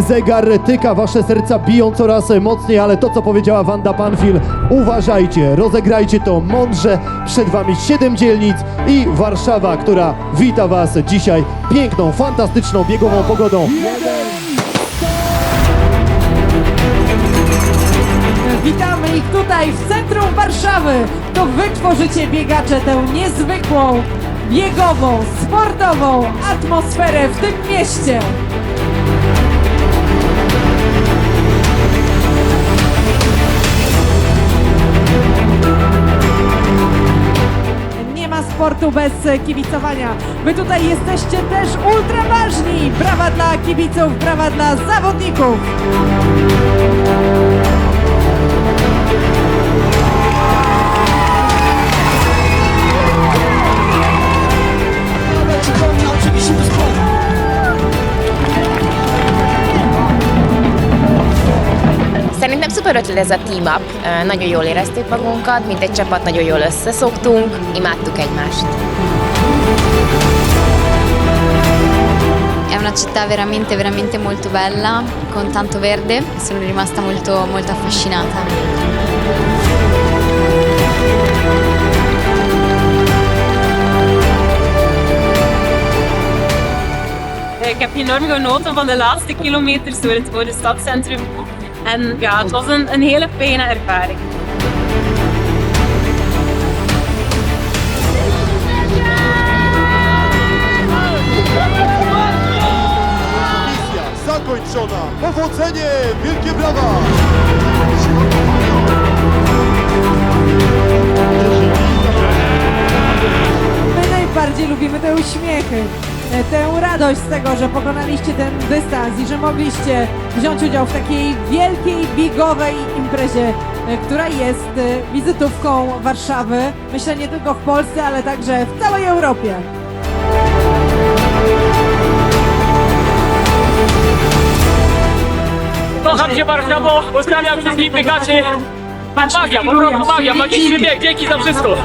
Zegar tyka, wasze serca biją coraz mocniej, ale to co powiedziała Wanda Panfil, uważajcie, rozegrajcie to mądrze. Przed wami 7 dzielnic i Warszawa, która wita was dzisiaj piękną, fantastyczną, biegową pogodą. Witamy ich tutaj w centrum Warszawy. To wy tworzycie biegacze tę niezwykłą, biegową, sportową atmosferę w tym mieście. Bez kibicowania. Wy tutaj jesteście też ultra ważni. Brawa dla kibiców, brawa dla zawodników. Szerintem szuper ötlet ez a team up. Nagyon jól éreztük magunkat, mint egy csapat, nagyon jól összeszoktunk, imádtuk egymást. È una città veramente, veramente molto bella, con tanto verde. Sono rimasta molto, molto affascinata. Ik heb enorm genoten van de laatste kilometers door het, door het stadscentrum. En ja, het was een, een hele fijne ervaring. Misja zakończona! Powodzenie! Wielkie brawa! My najbardziej lubimy te uśmiechy, tę radość z tego, że pokonaliście ten dystans i że mogliście wziąć udział w takiej wielkiej, biegowej imprezie, e, która jest e, wizytówką Warszawy. Myślę nie tylko w Polsce, ale także w całej Europie. Kocham cię Warszawo, pozdrawiam wszystkich biegaczy. Magia, po prostu magia, magiczny bieg, dzięki za wszystko.